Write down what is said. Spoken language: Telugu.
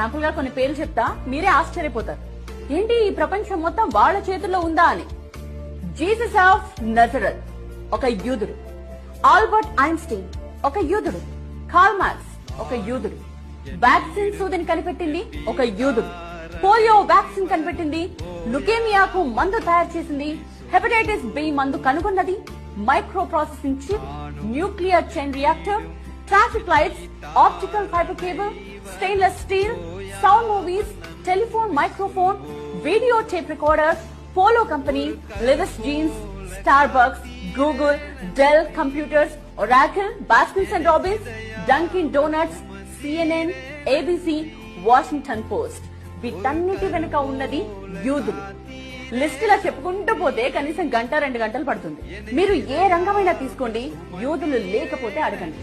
శాంపుల్గా కొన్ని పేర్లు చెప్తా మీరే ఆశ్చర్యపోతారు. ఏంటి ఈ ప్రపంచం మొత్తం వాళ్ళ చేతుల్లో ఉందా అని? జీసస్ ఆఫ్ నజరత్ ఒక యూదుడు. ఆల్బర్ట్ ఐన్స్టీన్ ఒక యూదుడు. కార్ల్ మార్క్స్ ఒక యూదుడు. వ్యాక్సిన్ సూదిని కనిపెట్టింది ఒక యూదుడు. పోలియో వ్యాక్సిన్ కనిపెట్టింది లుకేమియాకు మందు తయారు చేసింది హెపటైటిస్ బి మందు కనుగొన్నది micro processing chip nuclear chain reactor traffic lights optical fibre cable stainless steel sound movies telephone microphone video tape recorder polo company Levi's jeans Starbucks Google Dell computers Oracle Baskins and Robbins Dunkin Donuts CNN ABC Washington Post వీటన్నిటి వెనుక ఉన్నది యూదులు. లిస్ట్ ఇలా చెప్పుకుంటూ పోతే కనీసం గంట రెండు గంటలు పడుతుంది. మీరు ఏ రంగమైనా తీసుకోండి. యోధులు లేకపోతే అడగండి.